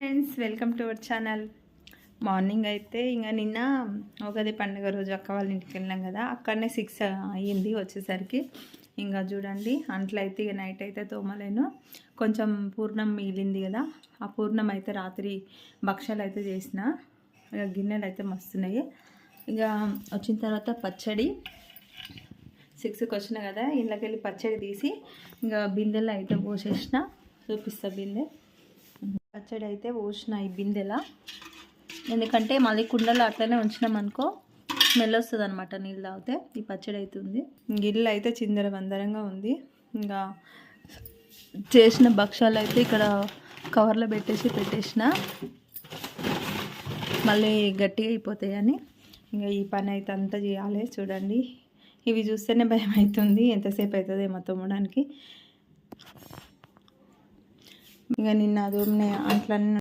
Friends welcome to our channel. Morning అయితే ఇంకా నిన్న ఉగాది పండుగ రోజు అక్క వాళ్ళ ఇంటికి వెళ్ళాం కదా అక్కడనే సిక్స్ అయ్యింది వచ్చేసరికి. ఇంకా చూడండి అంట్లో అయితే ఇక నైట్ అయితే తోమలేను. కొంచెం పూర్ణం మిగిలింది కదా ఆ పూర్ణం అయితే రాత్రి భక్షాలు అయితే చేసిన. ఇక గిన్నెలు అయితే మస్తున్నాయి. ఇక వచ్చిన తర్వాత పచ్చడి. సిక్స్కి వచ్చిన కదా ఇంట్లోకి వెళ్ళి పచ్చడి తీసి ఇంకా బిందెలో అయితే పోసేసిన. చూపిస్తా బిందె. పచ్చడి అయితే పోసిన ఈ బిందెలా. ఎందుకంటే మళ్ళీ కుండలో అట్లనే ఉంచినాం అనుకో స్మెల్ వస్తుంది అనమాట నీళ్ళు తాగితే ఈ పచ్చడి అయితే ఉంది గిల్లు అయితే చిందర వందరంగా ఉంది. ఇంకా చేసిన భక్ష్యాలు అయితే ఇక్కడ కవర్లో పెట్టేసి పెట్టేసిన. మళ్ళీ గట్టిగా అయిపోతాయని. ఇంకా ఈ పని అయితే అంతా చేయాలి చూడండి. ఇవి చూస్తేనే భయం అవుతుంది ఎంతసేపు అవుతుంది ఏమో తోమడానికి. ఇక నిన్న అది అంట్లన్నీ